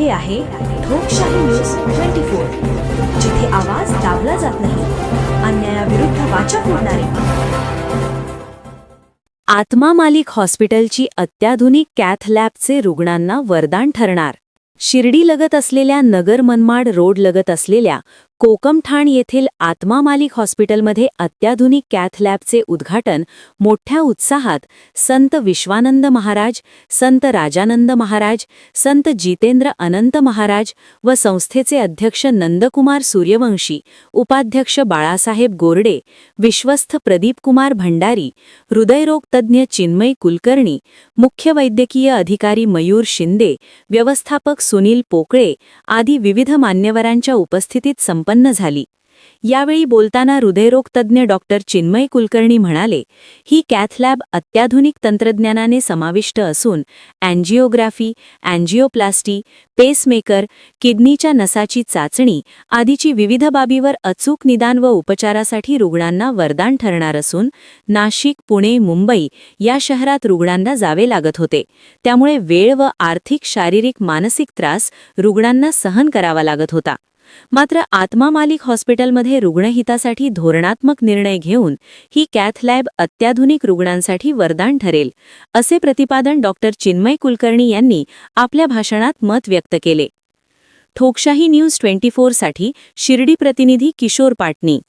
हे आहे लोकशाही न्यूज ट्वेंटी फोर जिथे आवाज दाबला जात नाही अन्यायाविरुद्ध वाचा फोडणारे. आत्मा मालिक हॉस्पिटलची अत्याधुनिक कॅथ लॅबचे रुग्णांना वरदान ठरणार. शिर्डीलगत असलेल्या नगर मनमाड रोड लगत असलेल्या कोकमठाण येथील आत्मा मालिक हॉस्पिटलमध्ये अत्याधुनिक कॅथ लॅबचे उद्घाटन मोठ्या उत्साहात संत विश्वानंद महाराज संत राजानंद महाराज संत जितेंद्र अनंत महाराज व संस्थेचे अध्यक्ष नंदकुमार सूर्यवंशी उपाध्यक्ष बाळासाहेब गोरडे विश्वस्त प्रदीपकुमार भंडारी हृदयरोग तज्ज्ञ चिन्मय कुलकर्णी मुख्य वैद्यकीय अधिकारी मयूर शिंदे व्यवस्थापक सुनील पोकळे आदी विविध मान्यवरांच्या उपस्थितीत संप संपन्न झाली. यावेळी बोलताना हृदयरोगतज्ञ डॉक्टर चिन्मय कुलकर्णी म्हणाले ही कॅथलॅब अत्याधुनिक तंत्रज्ञानाने समाविष्ट असून अँजिओग्राफी अँजिओप्लास्टी पेसमेकर किडनीच्या नसाची चाचणी आदीची विविध बाबीवर अचूक निदान व उपचारासाठी रुग्णांना वरदान ठरणार असून नाशिक पुणे मुंबई या शहरात रुग्णांना जावे लागत होते. त्यामुळे वेळ व आर्थिक शारीरिक मानसिक त्रास रुग्णांना सहन करावा लागत होता. मात्र आत्मा मालिक हॉस्पिटलमध्ये रुग्णहितासाठी धोरणात्मक निर्णय घेऊन ही कॅथ लॅब अत्याधुनिक रुग्णांसाठी वरदान ठरेल असे प्रतिपादन डॉक्टर चिन्मय कुलकर्णी यांनी आपल्या भाषणात मत व्यक्त केले. ठोकशाही न्यूज ट्वेंटी फोरसाठी शिर्डी प्रतिनिधी किशोर पाटणी